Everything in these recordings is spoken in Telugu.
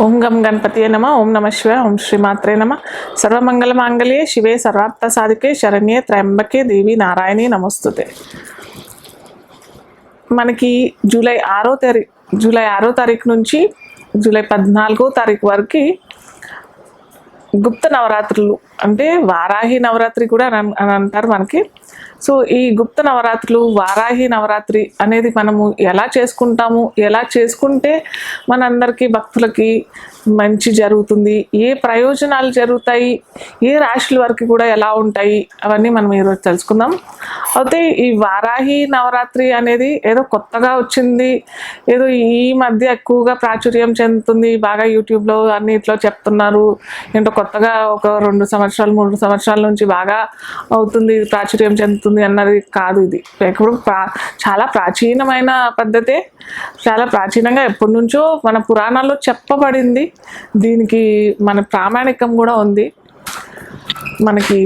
ఓం గం గణపతియే నమ ఓం నమ శివ ఓం శ్రీమాత్రే నమ. సర్వమంగళమాంగళ్యే శివే సర్వార్థ సాధికే శరణ్యే త్రయంబకే దేవి నారాయణి నమస్తుతే. మనకి జూలై ఆరో తారీ జూలై ఆరో తారీఖు నుంచి జూలై పద్నాలుగో తారీఖు వరకు గుప్త నవరాత్రులు అంటే వారాహి నవరాత్రి కూడా అని అని అంటారు మనకి. సో ఈ గుప్త నవరాత్రులు వారాహి నవరాత్రి అనేది మనము ఎలా చేసుకుంటాము ఎలా చేసుకుంటే మనందరికీ భక్తులకి మంచి జరుగుతుంది ఏ ప్రయోజనాలు జరుగుతాయి ఏ రాశుల వరకు కూడా ఎలా ఉంటాయి అవన్నీ మనం ఈరోజు తెలుసుకుందాం. అయితే ఈ వారాహి నవరాత్రి అనేది ఏదో కొత్తగా వచ్చింది ఏదో ఈ మధ్య ఎక్కువగా ప్రాచుర్యం చెందుతుంది బాగా యూట్యూబ్లో అన్నిట్లో చెప్తున్నారు ఏంటో కొత్తగా ఒక రెండు సంవత్సరాలు మూడు సంవత్సరాల నుంచి బాగా అవుతుంది ప్రాచుర్యం చెందుతుంది. అన్నది కాదు ఇది. ఎప్పుడు ప్రా చాలా ప్రాచీనమైన పద్ధతే చాలా ప్రాచీనంగా ఎప్పటి నుంచో మన పురాణాల్లో చెప్పబడింది. దీనికి మన ప్రామాణికం కూడా ఉంది. మనకి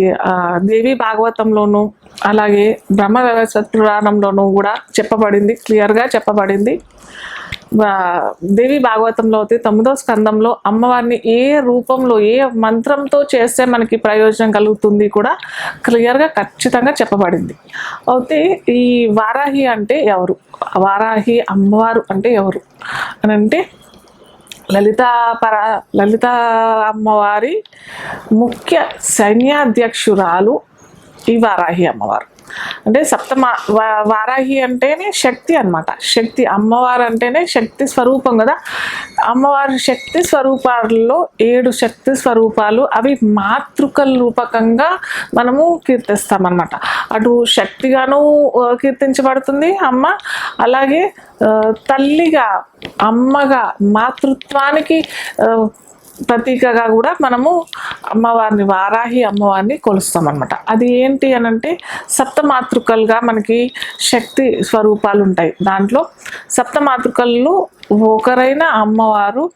దేవి భాగవతంలోను అలాగే బ్రహ్మ వ్యవస్థ పురాణంలోనూ కూడా చెప్పబడింది. క్లియర్గా చెప్పబడింది. దేవి భాగవతంలో అయితే తొమ్మిదో స్కందంలో అమ్మవారిని ఏ రూపంలో ఏ మంత్రంతో చేస్తే మనకి ప్రయోజనం కలుగుతుంది కూడా క్లియర్గా ఖచ్చితంగా చెప్పబడింది. అయితే ఈ వారాహి అంటే ఎవరు? వారాహి అమ్మవారు అంటే ఎవరు? అని అంటే లలిత పర లలిత అమ్మవారి ముఖ్య సైన్యాధ్యక్షురాలు ఈ వారాహి అమ్మవారు. అంటే సప్తమ వారాహి అంటేనే శక్తి అన్నమాట. శక్తి అమ్మవారు అంటేనే శక్తి స్వరూపం కదా. అమ్మవారి శక్తి స్వరూపాలలో ఏడు శక్తి స్వరూపాలు అవి మాతృకల రూపకంగా మనము కీర్తిస్తామన్నమాట. అటు శక్తిగాను కీర్తించబడుతుంది అమ్మ. అలాగే తల్లిగా అమ్మగా మాతృత్వానికి ప్రతీకగా కూడా మనము అమ్మవారిని వారాహి అమ్మవారిని కొలుస్తాం అనమాట అది ఏంటి అని అంటే సప్తమాతృకలుగా మనకి శక్తి స్వరూపాలు ఉంటాయి దాంట్లో సప్తమాతృకలు ఒకరైన అమ్మవారు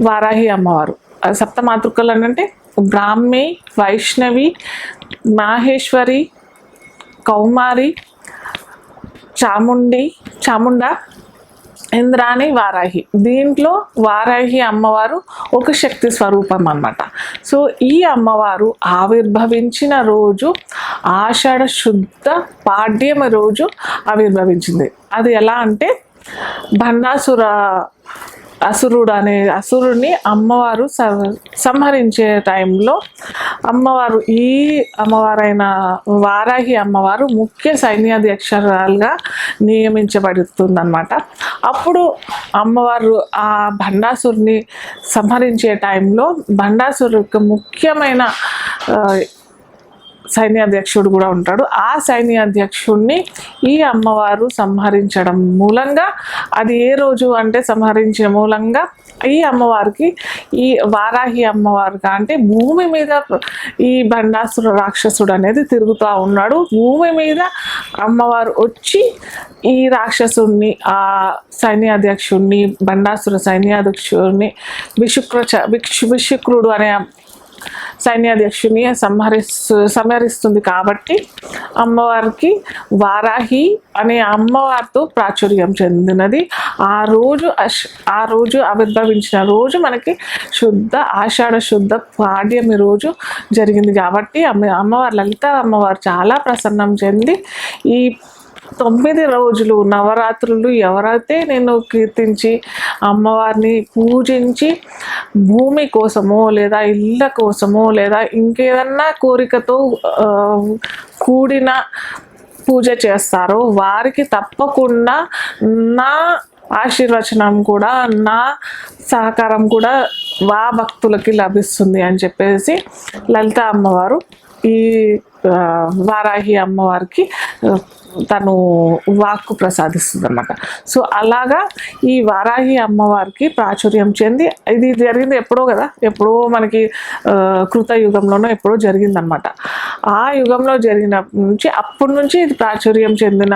వారాహి అమ్మవారు. సప్తమాతృకలు అని అంటే బ్రాహ్మి వైష్ణవి మాహేశ్వరి కౌమారి చాముండి చాముండ ఇంద్రాణి వారాహి. దీంట్లో వారాహి అమ్మవారు ఒక శక్తి స్వరూపం అన్నమాట. సో ఈ అమ్మవారు ఆవిర్భవించిన రోజు ఆషాఢ శుద్ధ పాడ్యమ రోజు ఆవిర్భవించింది. అది ఎలా అంటే భండాసుర అసురుడు అనే అసురుడిని అమ్మవారు స- సంహరించే టైంలో అమ్మవారు ఈ అమ్మవారైన వారాహి అమ్మవారు ముఖ్య సైన్యాధ్యక్షురాలుగా నియమించబడుతుందన్నమాట. అప్పుడు అమ్మవారు ఆ భండాసురుని సంహరించే టైంలో భండాసురుకు ముఖ్యమైన సైన్యాధ్యక్షుడు కూడా ఉంటాడు. ఆ సైన్యాధ్యక్షుడిని ఈ అమ్మవారు సంహరించడం మూలంగా అది ఏ రోజు అంటే సంహరించిన మూలంగా ఈ అమ్మవారికి ఈ వారాహి అమ్మవారుగా అంటే భూమి మీద ఈ బండాసుర రాక్షసుడు అనేది తిరుగుతూ ఉన్నాడు. భూమి మీద అమ్మవారు వచ్చి ఈ రాక్షసుడిని ఆ సైన్యాధ్యక్షుడిని బండాసుర సైన్యాధ్యక్షుడిని విశుక్ర విక్షు విశుక్రుడు అనే సైన్యాధ్యక్షుని సంహరిస్తు సంహరిస్తుంది కాబట్టి అమ్మవారికి వారాహి అనే అమ్మవారితో ప్రాచుర్యం చెందినది. ఆ రోజు ఆ రోజు ఆవిర్భవించిన రోజు మనకి శుద్ధ ఆషాఢ శుద్ధ పాడ్యమి రోజు జరిగింది కాబట్టి అమ్మ అమ్మవారు లలిత అమ్మవారు చాలా ప్రసన్నం చెంది ఈ తొమ్మిది రోజులు నవరాత్రులు ఎవరైతే నేను కీర్తించి అమ్మవారిని పూజించి భూమి కోసమో లేదా ఇళ్ళ కోసమో లేదా ఇంకేదన్నా కోరికతో కూడిన పూజ చేస్తారో వారికి తప్పకుండా నా ఆశీర్వచనం కూడా నా సహకారం కూడా వా భక్తులకి లభిస్తుంది అని చెప్పేసి లలిత అమ్మవారు ఈ వారాహి అమ్మవారికి తను వాక్కు ప్రసాదిస్తుంది అన్నమాట సో అలాగా ఈ వారాహి అమ్మవారికి ప్రాచుర్యం చెంది ఇది జరిగింది ఎప్పుడో కదా ఎప్పుడో మనకి కృత యుగంలోనో ఎప్పుడో జరిగిందనమాట ఆ యుగంలో జరిగిన నుంచి అప్పటి నుంచి ఇది ప్రాచుర్యం చెందిన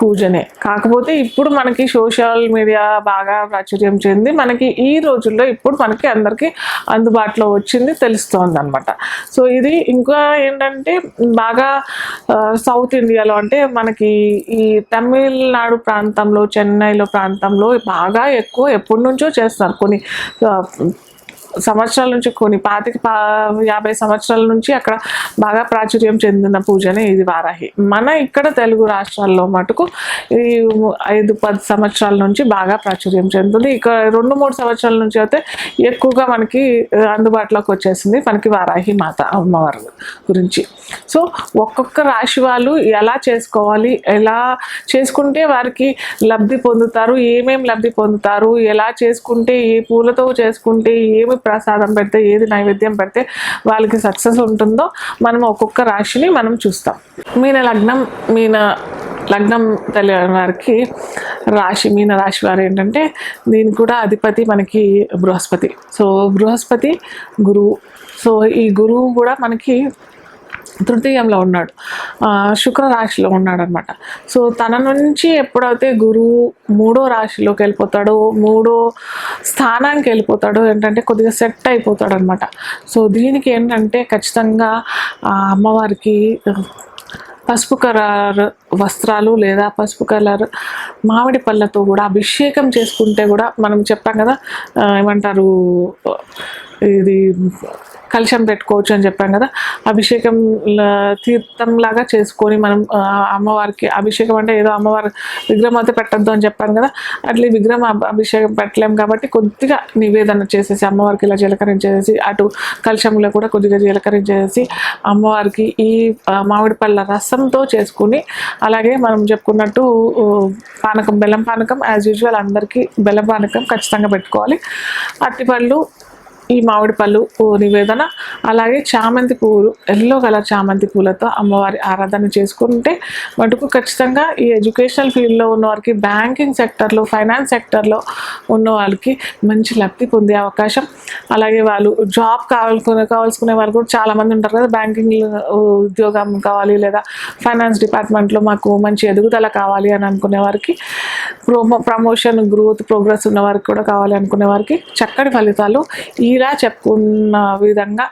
పూజనే. కాకపోతే ఇప్పుడు మనకి సోషల్ మీడియా బాగా ప్రాచుర్యం చెంది మనకి ఈ రోజుల్లో ఇప్పుడు మనకి అందరికీ అందుబాటులో వచ్చింది తెలుస్తోంది అనమాట సో ఇది ఇంకా ఏంటంటే బాగా సౌత్ ఇండియాలో అంటే మనకి ఈ తమిళనాడు ప్రాంతంలో చెన్నైలో ప్రాంతంలో బాగా ఎక్కువ ఎప్పటి నుంచో చేస్తారు కొన్ని సంవత్సరాల నుంచి కొన్ని పాతిక పా యాభై సంవత్సరాల నుంచి అక్కడ బాగా ప్రాచుర్యం చెందిన పూజనే ఇది వారాహి. మన ఇక్కడ తెలుగు రాష్ట్రాల్లో మటుకు ఈ ఐదు పది సంవత్సరాల నుంచి బాగా ప్రాచుర్యం చెందుతుంది. ఇక రెండు మూడు సంవత్సరాల నుంచి అయితే ఎక్కువగా మనకి అందుబాటులోకి వచ్చేసింది మనకి వారాహి మాత అమ్మవారి గురించి. సో ఒక్కొక్క రాశి వాళ్ళు ఎలా చేసుకోవాలి ఎలా చేసుకుంటే వారికి లబ్ధి పొందుతారు ఏమేమి లబ్ధి పొందుతారు ఎలా చేసుకుంటే ఏ పూలతో చేసుకుంటే ఏమి ప్రసాదం పెడితే ఏది నైవేద్యం పెడితే వాళ్ళకి సక్సెస్ ఉంటుందో మనం ఒక్కొక్క రాశిని మనం చూస్తాం. మీన లగ్నం మీన లగ్నం తెలియని వారికి రాశి మీన రాశి వారు ఏంటంటే దీని కూడా అధిపతి మనకి బృహస్పతి. సో బృహస్పతి గురువు. సో ఈ గురువు కూడా మనకి తృతీయంలో ఉన్నాడు. శుక్ర రాశిలో ఉన్నాడు అనమాట సో తన నుంచి ఎప్పుడైతే గురువు మూడో రాశిలోకి వెళ్ళిపోతాడో మూడో స్థానానికి వెళ్ళిపోతాడో ఏంటంటే కొద్దిగా సెట్ అయిపోతాడు అనమాట సో దీనికి ఏంటంటే ఖచ్చితంగా అమ్మవారికి పసుపు కలర్ వస్త్రాలు లేదా పసుపు కలర్ మామిడి పళ్ళతో కూడా అభిషేకం చేసుకుంటే కూడా మనం చెప్పాం కదా ఏమంటారు ఇది కలశం పెట్టుకోవచ్చు అని చెప్పాం కదా. అభిషేకం ల- తీర్థం లాగా చేసుకొని మనం అమ్మవారికి అభిషేకం అంటే ఏదో అమ్మవారి విగ్రహం అయితే పెట్టద్దు అని చెప్పాను కదా. అట్లా ఈ విగ్రహం అభిషేకం పెట్టలేం కాబట్టి కొద్దిగా నివేదన చేసేసి అమ్మవారికి ఇలా జీలకరించేసి అటు కలశంలో కూడా కొద్దిగా జీలకరించేసి అమ్మవారికి ఈ మామిడి పళ్ళ రసంతో చేసుకుని అలాగే మనం చెప్పుకున్నట్టు పానకం బెల్లం పానకం యాజ్ యూజువల్ అందరికీ బెల్లం పానకం ఖచ్చితంగా పెట్టుకోవాలి. అరటిపళ్ళు ఈ మామిడి పళ్ళు నివేదన అలాగే చామంతి పువ్వులు ఎల్లో కలర్ చామంతి పూలతో అమ్మవారి ఆరాధన చేసుకుంటే మటుకు ఖచ్చితంగా ఈ ఎడ్యుకేషనల్ ఫీల్డ్లో ఉన్న వారికి బ్యాంకింగ్ సెక్టర్లో ఫైనాన్స్ సెక్టర్లో ఉన్న వాళ్ళకి మంచి లబ్ధి పొందే అవకాశం. అలాగే వాళ్ళు జాబ్ కావాలనుకునే కావాల్సుకునే వాళ్ళు కూడా చాలామంది ఉంటారు కదా బ్యాంకింగ్ ఉద్యోగం కావాలి లేదా ఫైనాన్స్ డిపార్ట్మెంట్లో మాకు మంచి ఎదుగుదల కావాలి అని అనుకునే వారికి ప్రోమో ప్రమోషన్ గ్రోత్ ప్రోగ్రెస్ ఉన్న వారికి కూడా కావాలి అనుకునే వారికి చక్కటి ఫలితాలు. ఇలా చెప్పుకున్న విధంగా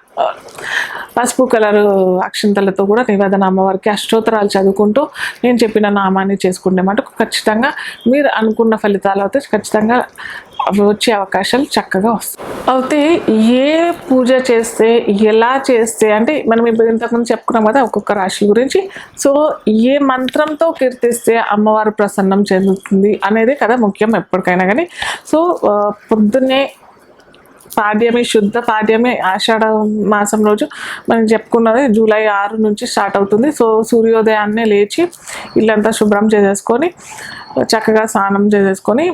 పసుపు కలర్ అక్షంతలతో కూడా నివేదన అమ్మవారికి అష్టోత్తరాలు చదువుకుంటూ నేను చెప్పిన నామాన్ని చేసుకుంటే మటుకు ఖచ్చితంగా మీరు అనుకున్న ఫలితాలు అయితే ఖచ్చితంగా వచ్చే అవకాశాలు చక్కగా వస్తాయి. అయితే ఏ పూజ చేస్తే ఎలా చేస్తే అంటే మనం ఇప్పుడు ఇంతకుముందు చెప్పుకున్నాం కదా ఒక్కొక్క రాశి గురించి. సో ఏ మంత్రంతో కీర్తిస్తే అమ్మవారు ప్రసన్నం చెందుతుంది అనేది కదా ముఖ్యం ఎప్పటికైనా కానీ. సో పొద్దున్నే పాడ్యమి శుద్ధ పాడ్యమి ఆషాఢ మాసం రోజు మనం చెప్పుకున్నది జూలై ఆరు నుంచి స్టార్ట్ అవుతుంది. సో సూర్యోదయాన్నే లేచి ఇల్లంతా శుభ్రం చేసేసుకొని చక్కగా స్నానం చేసేసుకొని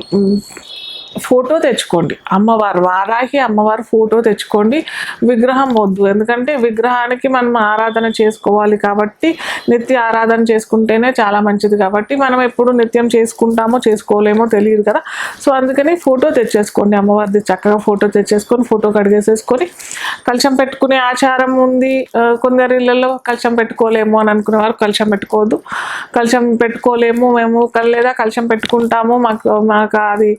ఫోటో తెచ్చుకోండి. అమ్మవారు వారాహి అమ్మవారు ఫోటో తెచ్చుకోండి. విగ్రహం వద్దు. ఎందుకంటే విగ్రహానికి మనం ఆరాధన చేసుకోవాలి కాబట్టి నిత్య ఆరాధన చేసుకుంటేనే చాలా మంచిది కాబట్టి మనం ఎప్పుడు నిత్యం చేసుకుంటామో చేసుకోలేమో తెలియదు కదా. సో అందుకని ఫోటో తెచ్చేసుకోండి. అమ్మవారిది చక్కగా ఫోటో తెచ్చేసుకొని ఫోటో కడిగేసేసుకొని కలశం పెట్టుకునే ఆచారం ఉంది. కొందరి ఇళ్ళల్లో కలశం పెట్టుకోలేము అని అనుకునే వారు కలశం పెట్టుకోవద్దు. కలశం పెట్టుకోలేము మేము. లేదా కలశం పెట్టుకుంటాము. మాకు మాకు అది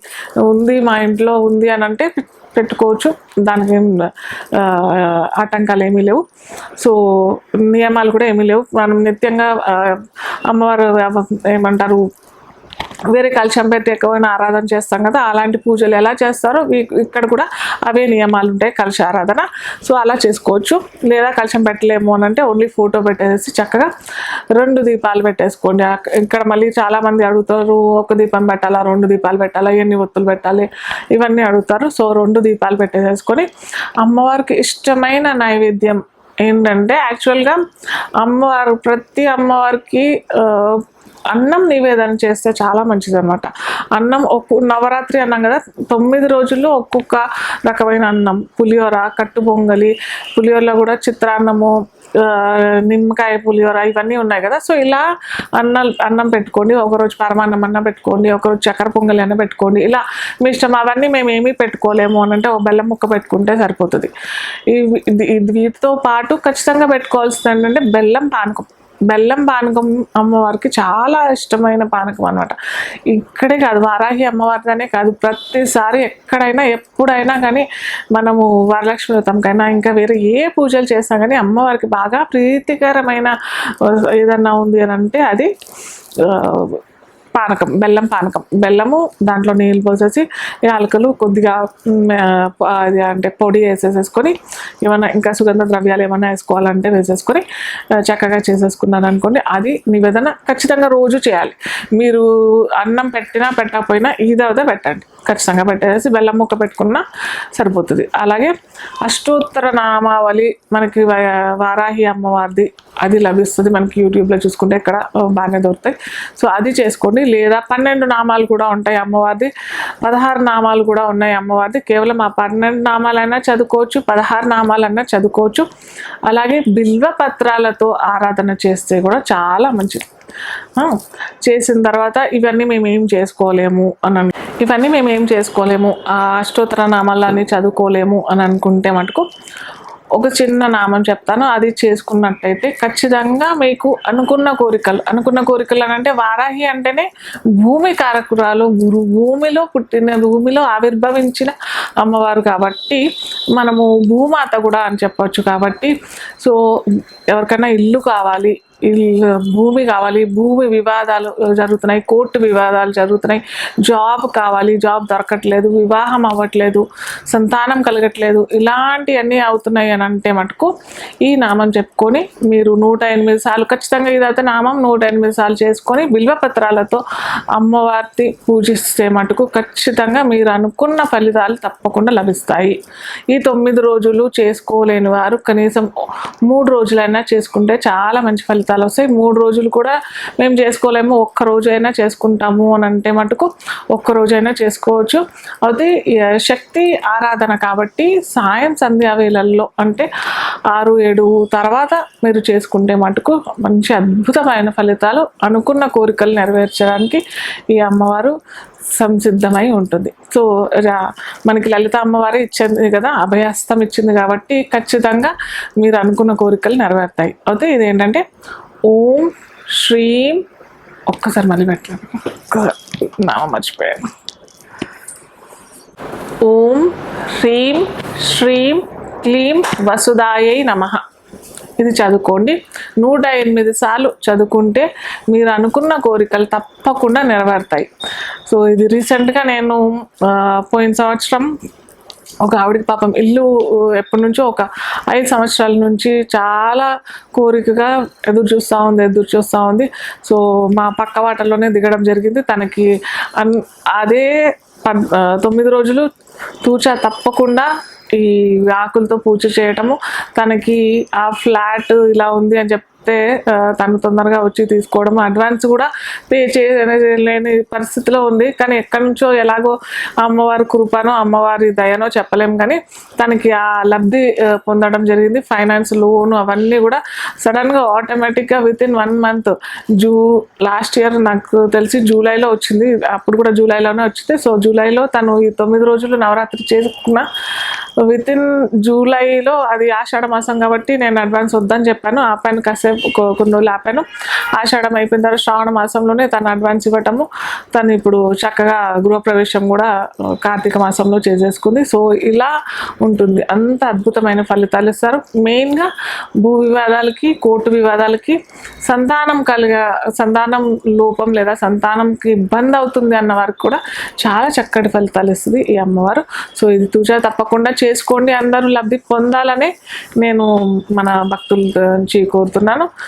ఉంది మా ఇంట్లో ఉంది అని అంటే పెట్టుకోవచ్చు. దానికి ఏం ఆటంకాలు ఏమీ లేవు. సో నియమాలు కూడా ఏమీ లేవు. మనం నిత్యంగా అమ్మవారు ఏమంటారు వేరే కలిశం పెట్టి ఎక్కువైనా ఆరాధన చేస్తాం కదా అలాంటి పూజలు ఎలా చేస్తారో ఇక్కడ కూడా అవే నియమాలు ఉంటాయి కలిశ ఆరాధన. సో అలా చేసుకోవచ్చు. లేదా కలశం పెట్టలేము అని అంటే ఓన్లీ ఫోటో పెట్టేసి చక్కగా రెండు దీపాలు పెట్టేసుకోండి. ఇక్కడ మళ్ళీ చాలామంది అడుగుతారు ఒక దీపం పెట్టాలా రెండు దీపాలు పెట్టాలా ఎన్ని ఒత్తులు పెట్టాలి ఇవన్నీ అడుగుతారు. సో రెండు దీపాలు పెట్టేసేసుకొని అమ్మవారికి ఇష్టమైన నైవేద్యం ఏంటంటే యాక్చువల్గా అమ్మవారు ప్రతి అమ్మవారికి అన్నం నివేదన చేస్తే చాలా మంచిది అనమాట అన్నం ఒక్కొ నవరాత్రి అన్నాం కదా తొమ్మిది రోజుల్లో ఒక్కొక్క రకమైన అన్నం. పులిహోర కట్టు పొంగలి పులిహోరలో కూడా చిత్రాన్నము నిమ్మకాయ పులిహోర ఇవన్నీ ఉన్నాయి కదా. సో ఇలా అన్నం అన్నం పెట్టుకోండి ఒకరోజు పరమాన్నం అన్నం పెట్టుకోండి ఒకరోజు చక్కెర పొంగలి అన్న పెట్టుకోండి. ఇలా మీ ఇష్టం అవన్నీ మేము ఏమీ పెట్టుకోలేము అని అంటే ఒక బెల్లం ముక్క పెట్టుకుంటే సరిపోతుంది. ఇది- వీటితో పాటు ఖచ్చితంగా పెట్టుకోవాల్సింది ఏంటంటే బెల్లం పానకం. బెల్లం పానకం అమ్మవారికి చాలా ఇష్టమైన పానకం అనమాట ఇక్కడే కాదు వారాహి అమ్మవారిదనే కాదు ప్రతిసారి ఎక్కడైనా ఎప్పుడైనా కానీ మనము వరలక్ష్మి వ్రతంకైనా ఇంకా వేరే ఏ పూజలు చేసినా కానీ అమ్మవారికి బాగా ప్రీతికరమైన ఏదన్నా ఉంది అని అంటే అది పానకం బెల్లం పానకం. బెల్లము దాంట్లో నీళ్ళు పోసేసి యాలకులు కొద్దిగా అది అంటే పొడి వేసేసేసుకొని ఏమైనా ఇంకా సుగంధ ద్రవ్యాలు ఏమైనా వేసుకోవాలంటే వేసేసుకొని చక్కగా చేసేసుకున్నాను అనుకోండి. అది నివేదన ఖచ్చితంగా రోజు చేయాలి. మీరు అన్నం పెట్టినా పెట్టకపోయినా ఈదవదే పెట్టండి. ఖచ్చితంగా పెట్టేసి బెల్లం ముక్క పెట్టుకున్నా సరిపోతుంది. అలాగే అష్టోత్తర నామావళి మనకి వారాహి అమ్మవారిది అది లభిస్తుంది. మనకి యూట్యూబ్లో చూసుకుంటే ఇక్కడ బాగానే దొరుకుతాయి. సో అది చేసుకోండి. లేదా పన్నెండు నామాలు కూడా ఉంటాయి అమ్మవారిది. పదహారు నామాలు కూడా ఉన్నాయి అమ్మవారిది. కేవలం ఆ పన్నెండు నామాలైనా చదువుకోవచ్చు పదహారు నామాలైనా చదువుకోవచ్చు. అలాగే బిల్వ పత్రాలతో ఆరాధన చేస్తే కూడా చాలా మంచిది. చేసిన తర్వాత ఇవన్నీ మేము ఏం చేసుకోలేము అని ఇవన్నీ మేము ఏం చేసుకోలేము. ఆ అష్టోత్తర నామాలని చదువుకోలేము అని అనుకుంటే మటుకు ఒక చిన్న నామం చెప్తాను అది చేసుకున్నట్టయితే ఖచ్చితంగా మీకు అనుకున్న కోరికలు అనుకున్న కోరికలు అని అంటే వారాహి అంటేనే భూమి కారకురాలు గురు భూమిలో పుట్టిన భూమిలో ఆవిర్భవించిన అమ్మవారు కాబట్టి మనము భూమాత కూడా అని చెప్పవచ్చు కాబట్టి. సో ఎవరికైనా ఇల్లు కావాలి భూమి కావాలి భూమి వివాదాలు జరుగుతున్నాయి కోర్టు వివాదాలు జరుగుతున్నాయి జాబ్ కావాలి జాబ్ దొరకట్లేదు వివాహం అవ్వట్లేదు సంతానం కలగట్లేదు ఇలాంటివన్నీ అవుతున్నాయి అని అంటే మటుకు ఈ నామం చెప్పుకొని మీరు నూట ఎనిమిది సార్లు ఖచ్చితంగా ఇదైతే నామం నూట ఎనిమిది సార్లు చేసుకొని బిల్వపత్రాలతో అమ్మవారిని పూజిస్తే మటుకు ఖచ్చితంగా మీరు అనుకున్న ఫలితాలు తప్పకుండా లభిస్తాయి. ఈ తొమ్మిది రోజులు చేసుకోలేని వారు కనీసం మూడు రోజులైనా చేసుకుంటే చాలా మంచి ఫలితాలు వస్తాయి. మూడు రోజులు కూడా మేము చేసుకోలేము. ఒక్క రోజు అయినా చేసుకుంటాము అని అంటే మటుకు ఒక్క రోజైనా చేసుకోవచ్చు. అది శక్తి ఆరాధన కాబట్టి సాయం సంధ్యా వేళల్లో అంటే ఆరు ఏడు తర్వాత మీరు చేసుకుంటే మటుకు మంచి అద్భుతమైన ఫలితాలు అనుకున్న కోరికలు నెరవేర్చడానికి ఈ అమ్మవారు సంసిద్ధమై ఉంటుంది. సో రా- మనకి లలిత అమ్మవారి ఇచ్చింది కదా అభయస్తం ఇచ్చింది కాబట్టి ఖచ్చితంగా మీరు అనుకున్న కోరికలు నెరవేరుతాయి. అయితే ఇదేంటంటే ఓం శ్రీం. ఒక్కసారి మళ్ళీ పెట్టలేదు ఒక్క నామం మర్చిపోయాను. ఓం హ్రీం శ్రీం క్లీం వసుదాయై నమః. ఇది చదువుకోండి. నూట ఎనిమిది సార్లు చదువుకుంటే మీరు అనుకున్న కోరికలు తప్పకుండా నెరవేరుతాయి. సో ఇది రీసెంట్గా నేను పోయిన సంవత్సరం ఒక ఆవిడకి పాపం ఇల్లు ఎప్పటి నుంచో ఒక ఐదు సంవత్సరాల నుంచి చాలా కోరికగా ఎదురు చూస్తూ ఉంది ఎదురు చూస్తూ ఉంది. సో మా పక్క వాటల్లోనే దిగడం జరిగింది. తనకి అన్ అదే తొమ్మిది రోజులు తూచా తప్పకుండా ఈ ఆకులతో పూజ చేయటము. తనకి ఆ ఫ్లాట్ ఇలా ఉంది అని చెప్తే తను తొందరగా వచ్చి తీసుకోవడం అడ్వాన్స్ కూడా పే చేయలేని పరిస్థితిలో ఉంది. కానీ ఎక్కడి నుంచో ఎలాగో అమ్మవారి కృపనో అమ్మవారి దయనో చెప్పలేం. కానీ తనకి ఆ లబ్ధి పొందడం జరిగింది. ఫైనాన్స్ లోన్ అవన్నీ కూడా సడన్గా ఆటోమేటిక్గా విత్ ఇన్ వన్ మంత్ జూ లాస్ట్ ఇయర్ నాకు తెలిసి జూలైలో వచ్చింది. అప్పుడు కూడా జూలైలోనే వచ్చింది. సో జూలైలో తను ఈ తొమ్మిది రోజులు నవరాత్రి చేసుకున్న విత్ ఇన్ జూలైలో అది ఆషాఢ మాసం కాబట్టి నేను అడ్వాన్స్ వద్దని చెప్పాను. ఆపాను కాసేపు కొ- కొన్ని రోజులు ఆపాను. ఆషాఢం అయిపోయిన తర్వాత శ్రావణ మాసంలోనే తను అడ్వాన్స్ ఇవ్వటము. తను ఇప్పుడు చక్కగా గృహప్రవేశం కూడా కార్తీక మాసంలో చేసేసుకుంది. సో ఇలా ఉంటుంది. అంత అద్భుతమైన ఫలితాలు ఇస్తారు. మెయిన్గా భూ వివాదాలకి కోర్టు వివాదాలకి సంతానం కలిగ సంతానం లోపం లేదా సంతానంకి ఇబ్బంది అవుతుంది అన్న వారికి కూడా చాలా చక్కటి ఫలితాలు ఇస్తుంది ఈ అమ్మవారు. సో ఇది తూచా తప్పకుండా చేసుకోండి. అందరూ లబ్ధి పొందాలని నేను మన భక్తుల నుంచి కోరుతున్నాను. channel.